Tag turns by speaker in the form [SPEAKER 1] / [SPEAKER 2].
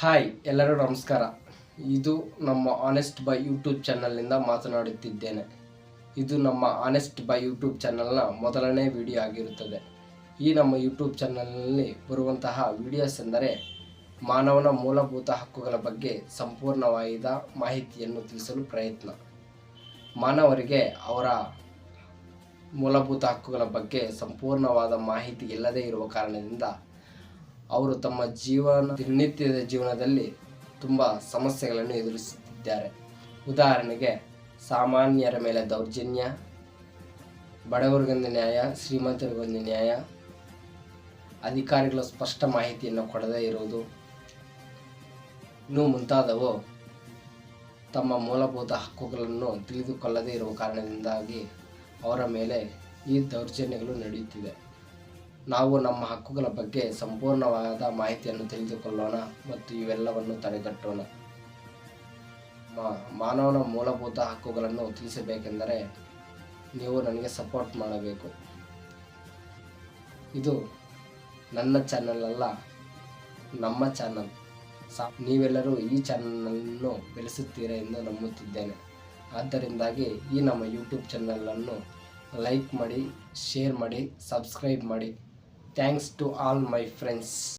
[SPEAKER 1] Hi, ಎಲ್ಲರೂ ನಮಸ್ಕಾರ. ಇದು ನಮ್ಮ ಆನೆಸ್ಟ್ ಬೈ ಯೂಟ್ಯೂಬ್ ಚಾನಲ್ನಿಂದ ಮಾತನಾಡುತ್ತಿದ್ದೇನೆ. ಇದು ನಮ್ಮ ಆನೆಸ್ಟ್ ಬೈ ಯೂಟ್ಯೂಬ್ ಚಾನಲ್ನ ಮೊದಲನೇ ವಿಡಿಯೋ ಆಗಿರುತ್ತದೆ. ಈ ನಮ್ಮ ಯೂಟ್ಯೂಬ್ ಚಾನಲ್ನಲ್ಲಿ ಬರುವಂತಹ ವಿಡಿಯೋಸ್ ಎಂದರೆ ಮಾನವನ ಮೂಲಭೂತ ಹಕ್ಕುಗಳ ಬಗ್ಗೆ ಸಂಪೂರ್ಣವಾದ ಮಾಹಿತಿಯನ್ನು ತಿಳಿಸಲು ಪ್ರಯತ್ನ. ಮಾನವರಿಗೆ ಅವರ ಮೂಲಭೂತ ಹಕ್ಕುಗಳ ಬಗ್ಗೆ ಸಂಪೂರ್ಣವಾದ ಮಾಹಿತಿ ಇಲ್ಲದೇ ಇರುವ ಕಾರಣದಿಂದ ಅವರು ತಮ್ಮ ಜೀವನ, ದಿನನಿತ್ಯದ ಜೀವನದಲ್ಲಿ ತುಂಬ ಸಮಸ್ಯೆಗಳನ್ನು ಎದುರಿಸುತ್ತಿದ್ದಾರೆ ಉದಾಹರಣೆಗೆ, ಸಾಮಾನ್ಯರ ಮೇಲೆ ದೌರ್ಜನ್ಯ, ಬಡವರಿಗೊಂದು ನ್ಯಾಯ, ಶ್ರೀಮಂತರಿಗೊಂದು ನ್ಯಾಯ, ಅಧಿಕಾರಿಗಳು ಸ್ಪಷ್ಟ ಮಾಹಿತಿಯನ್ನು ಕೊಡದೇ ಇರುವುದು, ಇನ್ನೂ ಮುಂತಾದವು ತಮ್ಮ ಮೂಲಭೂತ ಹಕ್ಕುಗಳನ್ನು ತಿಳಿದುಕೊಳ್ಳದೇ ಇರುವ ಕಾರಣದಿಂದಾಗಿ ಅವರ ಮೇಲೆ ಈ ದೌರ್ಜನ್ಯಗಳು ನಡೆಯುತ್ತಿವೆ. ನಾವು ನಮ್ಮ ಹಕ್ಕುಗಳ ಬಗ್ಗೆ ಸಂಪೂರ್ಣವಾದ ಮಾಹಿತಿಯನ್ನು ತಿಳಿದುಕೊಳ್ಳೋಣ ಮತ್ತು ಇವೆಲ್ಲವನ್ನು ತಡೆಗಟ್ಟೋಣ. ಮಾನವನ ಮೂಲಭೂತ ಹಕ್ಕುಗಳನ್ನು ತಿಳಿಸಬೇಕೆಂದರೆ ನೀವು ನನಗೆ ಸಪೋರ್ಟ್ ಮಾಡಬೇಕು. ಇದು ನನ್ನ ಚಾನಲ್ ಅಲ್ಲ, ನಮ್ಮ ಚಾನಲ್. ಸಾ, ನೀವೆಲ್ಲರೂ ಈ ಚಾನಲನ್ನು ಬೆಳೆಸುತ್ತೀರಾ ಎಂದು ನಂಬುತ್ತಿದ್ದೇನೆ. ಆದ್ದರಿಂದಾಗಿ ಈ ನಮ್ಮ ಯೂಟ್ಯೂಬ್ ಚಾನಲನ್ನು ಲೈಕ್ ಮಾಡಿ, ಶೇರ್ ಮಾಡಿ, ಸಬ್ಸ್ಕ್ರೈಬ್ ಮಾಡಿ. Thanks to all my friends.